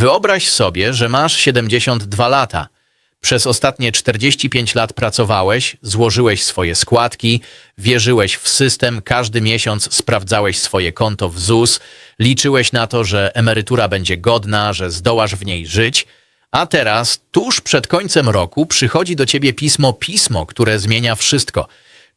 Wyobraź sobie, że masz 72 lata. Przez ostatnie 45 lat pracowałeś, złożyłeś swoje składki, wierzyłeś w system, każdy miesiąc sprawdzałeś swoje konto w ZUS, liczyłeś na to, że emerytura będzie godna, że zdołasz w niej żyć, a teraz, tuż przed końcem roku, przychodzi do ciebie pismo pismo, które zmienia wszystko.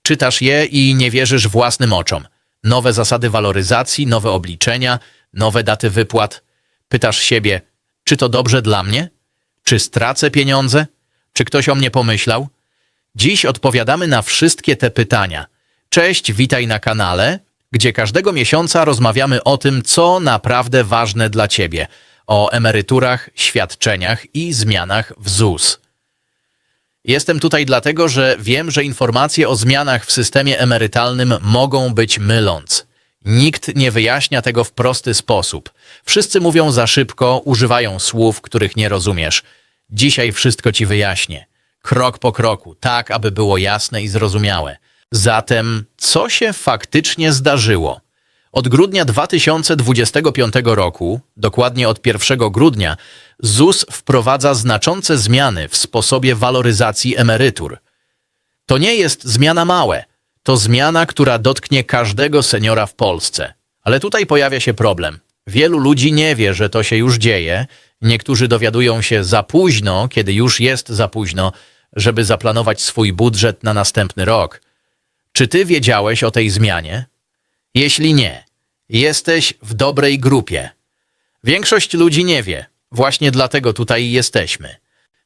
Czytasz je i nie wierzysz własnym oczom. Nowe zasady waloryzacji, nowe obliczenia, nowe daty wypłat. Pytasz siebie, czy to dobrze dla mnie? Czy stracę pieniądze? Czy ktoś o mnie pomyślał? Dziś odpowiadamy na wszystkie te pytania. Cześć, witaj na kanale, gdzie każdego miesiąca rozmawiamy o tym, co naprawdę ważne dla Ciebie, o emeryturach, świadczeniach i zmianach w ZUS. Jestem tutaj dlatego, że wiem, że informacje o zmianach w systemie emerytalnym mogą być myląc. Nikt nie wyjaśnia tego w prosty sposób. Wszyscy mówią za szybko, używają słów, których nie rozumiesz. Dzisiaj wszystko ci wyjaśnię. Krok po kroku, tak aby było jasne i zrozumiałe. Zatem, co się faktycznie zdarzyło? Od grudnia 2025 roku, dokładnie od 1 grudnia, ZUS wprowadza znaczące zmiany w sposobie waloryzacji emerytur. To nie jest zmiana małe. To zmiana, która dotknie każdego seniora w Polsce. Ale tutaj pojawia się problem. Wielu ludzi nie wie, że to się już dzieje. Niektórzy dowiadują się za późno, kiedy już jest za późno, żeby zaplanować swój budżet na następny rok. Czy ty wiedziałeś o tej zmianie? Jeśli nie, jesteś w dobrej grupie. Większość ludzi nie wie. Właśnie dlatego tutaj jesteśmy.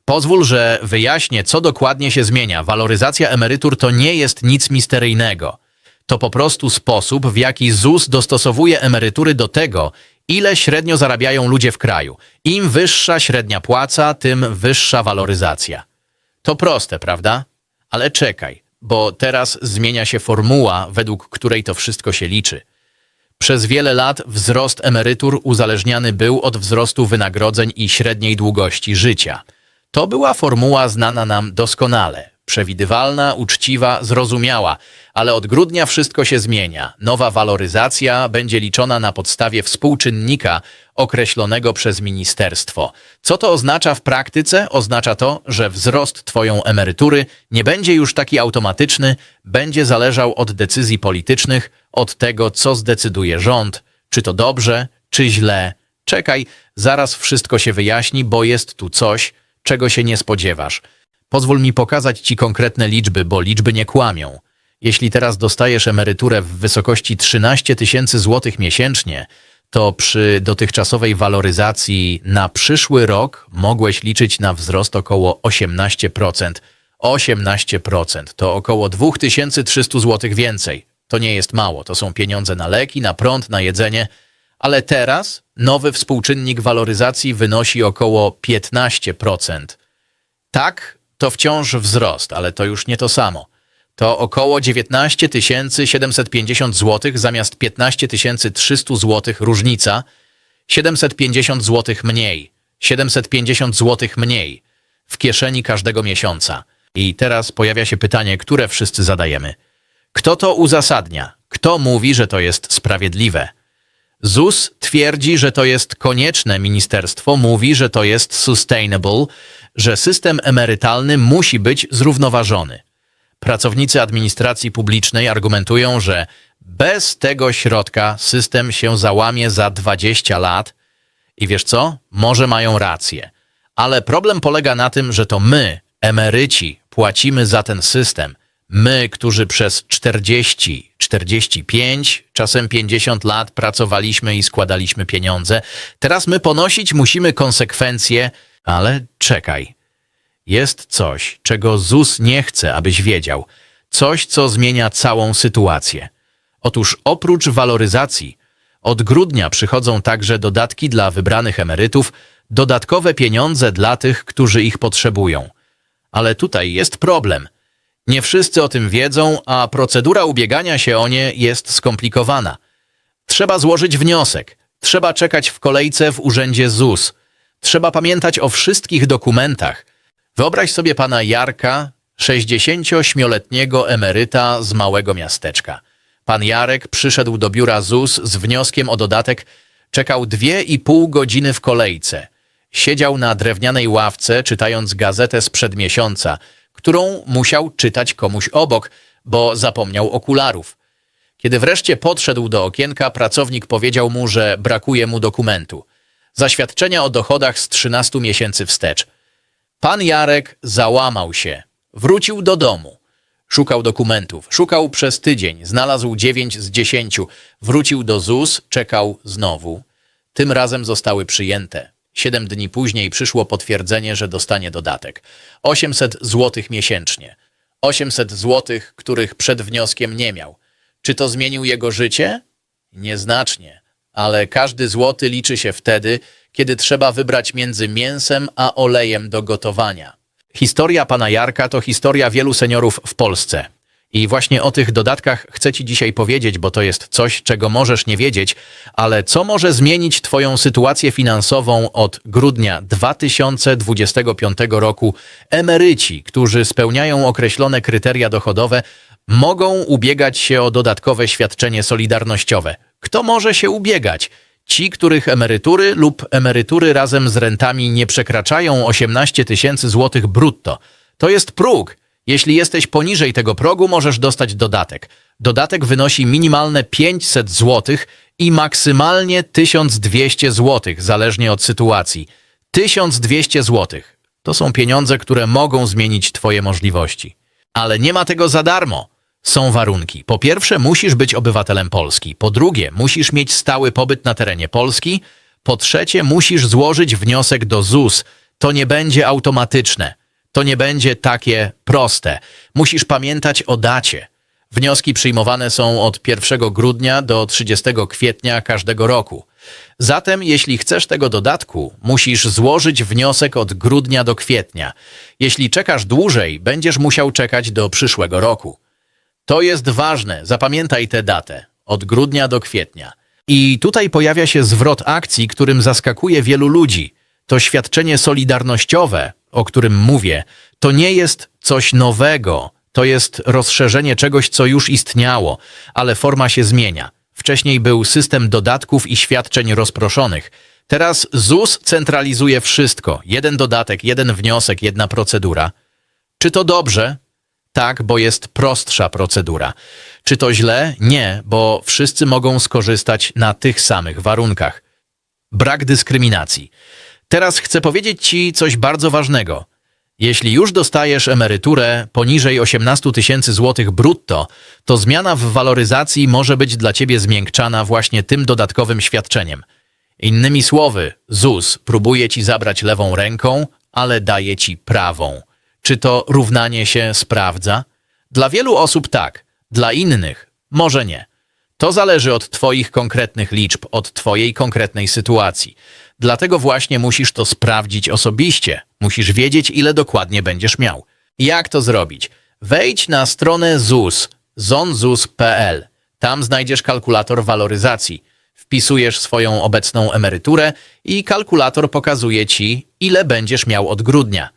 Pozwól, że wyjaśnię, co dokładnie się zmienia. Waloryzacja emerytur to nie jest nic misteryjnego. To po prostu sposób, w jaki ZUS dostosowuje emerytury do tego, ile średnio zarabiają ludzie w kraju. Im wyższa średnia płaca, tym wyższa waloryzacja. To proste, prawda? Ale czekaj, bo teraz zmienia się formuła, według której to wszystko się liczy. Przez wiele lat wzrost emerytur uzależniany był od wzrostu wynagrodzeń i średniej długości życia. To była formuła znana nam doskonale, przewidywalna, uczciwa, zrozumiała, ale od grudnia wszystko się zmienia. Nowa waloryzacja będzie liczona na podstawie współczynnika określonego przez ministerstwo. Co to oznacza w praktyce? Oznacza to, że wzrost Twoją emerytury nie będzie już taki automatyczny, będzie zależał od decyzji politycznych, od tego, co zdecyduje rząd, czy to dobrze, czy źle. Czekaj, zaraz wszystko się wyjaśni, bo jest tu coś, czego się nie spodziewasz. Pozwól mi pokazać Ci konkretne liczby, bo liczby nie kłamią. Jeśli teraz dostajesz emeryturę w wysokości 13 tysięcy złotych miesięcznie, to przy dotychczasowej waloryzacji na przyszły rok mogłeś liczyć na wzrost około 18%. 18% to około 2300 złotych więcej. To nie jest mało, to są pieniądze na leki, na prąd, na jedzenie, ale teraz nowy współczynnik waloryzacji wynosi około 15%. Tak, to wciąż wzrost, ale to już nie to samo. To około 19 750 zł zamiast 15 300 zł różnica, 750 zł mniej, 750 zł mniej w kieszeni każdego miesiąca. I teraz pojawia się pytanie, które wszyscy zadajemy. Kto to uzasadnia? Kto mówi, że to jest sprawiedliwe? ZUS twierdzi, że to jest konieczne, ministerstwo mówi, że to jest sustainable, że system emerytalny musi być zrównoważony. Pracownicy administracji publicznej argumentują, że bez tego środka system się załamie za 20 lat i wiesz co? Może mają rację. Ale problem polega na tym, że to my, emeryci, płacimy za ten system. My, którzy przez 40, 45, czasem 50 lat pracowaliśmy i składaliśmy pieniądze, teraz my ponosić musimy konsekwencje, ale czekaj. Jest coś, czego ZUS nie chce, abyś wiedział. Coś, co zmienia całą sytuację. Otóż oprócz waloryzacji, od grudnia przychodzą także dodatki dla wybranych emerytów, dodatkowe pieniądze dla tych, którzy ich potrzebują. Ale tutaj jest problem. Nie wszyscy o tym wiedzą, a procedura ubiegania się o nie jest skomplikowana. Trzeba złożyć wniosek, trzeba czekać w kolejce w urzędzie ZUS, trzeba pamiętać o wszystkich dokumentach. Wyobraź sobie pana Jarka, 68-letniego emeryta z małego miasteczka. Pan Jarek przyszedł do biura ZUS z wnioskiem o dodatek, czekał dwie i pół godziny w kolejce. Siedział na drewnianej ławce, czytając gazetę sprzed miesiąca, którą musiał czytać komuś obok, bo zapomniał okularów. Kiedy wreszcie podszedł do okienka, pracownik powiedział mu, że brakuje mu dokumentu. Zaświadczenia o dochodach z 13 miesięcy wstecz. Pan Jarek załamał się. Wrócił do domu. Szukał dokumentów. Szukał przez tydzień. Znalazł 9 z 10. Wrócił do ZUS, czekał znowu. Tym razem zostały przyjęte. Siedem dni później przyszło potwierdzenie, że dostanie dodatek. 800 zł miesięcznie. 800 zł, których przed wnioskiem nie miał. Czy to zmienił jego życie? Nieznacznie, ale każdy złoty liczy się wtedy, kiedy trzeba wybrać między mięsem a olejem do gotowania. Historia pana Jarka to historia wielu seniorów w Polsce. I właśnie o tych dodatkach chcę Ci dzisiaj powiedzieć, bo to jest coś, czego możesz nie wiedzieć, ale co może zmienić Twoją sytuację finansową od grudnia 2025 roku. Emeryci, którzy spełniają określone kryteria dochodowe, mogą ubiegać się o dodatkowe świadczenie solidarnościowe. Kto może się ubiegać? Ci, których emerytury lub emerytury razem z rentami nie przekraczają 18 tysięcy złotych brutto. To jest próg. Jeśli jesteś poniżej tego progu, możesz dostać dodatek. Dodatek wynosi minimalne 500 złotych i maksymalnie 1200 złotych, zależnie od sytuacji. 1200 złotych. To są pieniądze, które mogą zmienić Twoje możliwości. Ale nie ma tego za darmo. Są warunki. Po pierwsze, musisz być obywatelem Polski. Po drugie, musisz mieć stały pobyt na terenie Polski. Po trzecie, musisz złożyć wniosek do ZUS. To nie będzie automatyczne. To nie będzie takie proste. Musisz pamiętać o dacie. Wnioski przyjmowane są od 1 grudnia do 30 kwietnia każdego roku. Zatem, jeśli chcesz tego dodatku, musisz złożyć wniosek od grudnia do kwietnia. Jeśli czekasz dłużej, będziesz musiał czekać do przyszłego roku. To jest ważne, zapamiętaj tę datę. Od grudnia do kwietnia. I tutaj pojawia się zwrot akcji, którym zaskakuje wielu ludzi. To świadczenie solidarnościowe, o którym mówię, to nie jest coś nowego, to jest rozszerzenie czegoś, co już istniało, ale forma się zmienia. Wcześniej był system dodatków i świadczeń rozproszonych. Teraz ZUS centralizuje wszystko. Jeden dodatek, jeden wniosek, jedna procedura. Czy to dobrze? Tak, bo jest prostsza procedura. Czy to źle? Nie, bo wszyscy mogą skorzystać na tych samych warunkach. Brak dyskryminacji. Teraz chcę powiedzieć Ci coś bardzo ważnego. Jeśli już dostajesz emeryturę poniżej 18 tysięcy złotych brutto, to zmiana w waloryzacji może być dla Ciebie zmiękczana właśnie tym dodatkowym świadczeniem. Innymi słowy, ZUS próbuje Ci zabrać lewą ręką, ale daje Ci prawą. Czy to równanie się sprawdza? Dla wielu osób tak, dla innych może nie. To zależy od Twoich konkretnych liczb, od Twojej konkretnej sytuacji. Dlatego właśnie musisz to sprawdzić osobiście. Musisz wiedzieć, ile dokładnie będziesz miał. Jak to zrobić? Wejdź na stronę ZUS, zonzus.pl. Tam znajdziesz kalkulator waloryzacji. Wpisujesz swoją obecną emeryturę i kalkulator pokazuje Ci, ile będziesz miał od grudnia.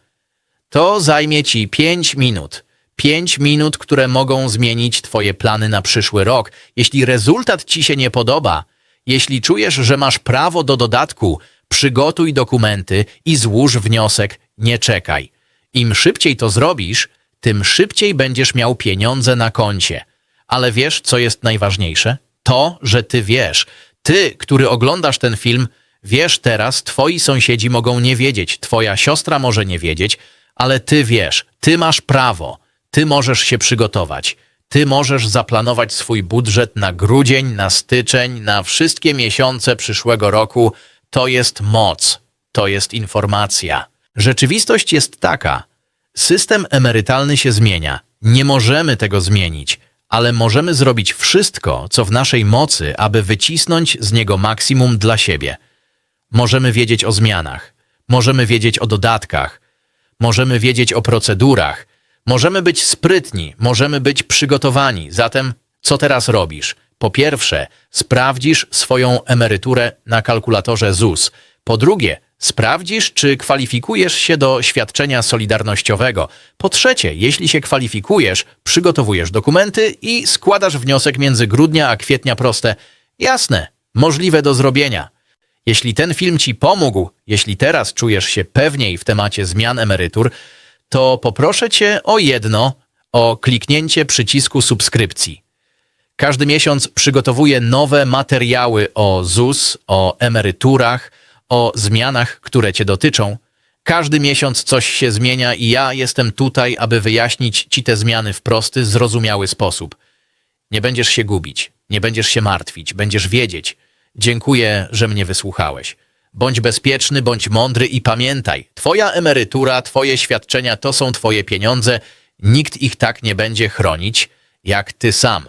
To zajmie Ci 5 minut. 5 minut, które mogą zmienić Twoje plany na przyszły rok. Jeśli rezultat Ci się nie podoba, jeśli czujesz, że masz prawo do dodatku, przygotuj dokumenty i złóż wniosek, nie czekaj. Im szybciej to zrobisz, tym szybciej będziesz miał pieniądze na koncie. Ale wiesz, co jest najważniejsze? To, że ty wiesz. Ty, który oglądasz ten film, wiesz teraz, twoi sąsiedzi mogą nie wiedzieć, twoja siostra może nie wiedzieć, ale ty wiesz, ty masz prawo, ty możesz się przygotować. Ty możesz zaplanować swój budżet na grudzień, na styczeń, na wszystkie miesiące przyszłego roku. To jest moc, to jest informacja. Rzeczywistość jest taka. System emerytalny się zmienia. Nie możemy tego zmienić, ale możemy zrobić wszystko, co w naszej mocy, aby wycisnąć z niego maksimum dla siebie. Możemy wiedzieć o zmianach, możemy wiedzieć o dodatkach, możemy wiedzieć o procedurach, możemy być sprytni, możemy być przygotowani. Zatem, co teraz robisz? Po pierwsze, sprawdzisz swoją emeryturę na kalkulatorze ZUS. Po drugie, sprawdzisz, czy kwalifikujesz się do świadczenia solidarnościowego. Po trzecie, jeśli się kwalifikujesz, przygotowujesz dokumenty i składasz wniosek między grudnia a kwietnia proste. Jasne, możliwe do zrobienia. Jeśli ten film ci pomógł, jeśli teraz czujesz się pewniej w temacie zmian emerytur, to poproszę cię o jedno, o kliknięcie przycisku subskrypcji. Każdy miesiąc przygotowuję nowe materiały o ZUS, o emeryturach, o zmianach, które Cię dotyczą. Każdy miesiąc coś się zmienia i ja jestem tutaj, aby wyjaśnić Ci te zmiany w prosty, zrozumiały sposób. Nie będziesz się gubić, nie będziesz się martwić, będziesz wiedzieć. Dziękuję, że mnie wysłuchałeś. Bądź bezpieczny, bądź mądry i pamiętaj, Twoja emerytura, Twoje świadczenia to są Twoje pieniądze. Nikt ich tak nie będzie chronić, jak Ty sam.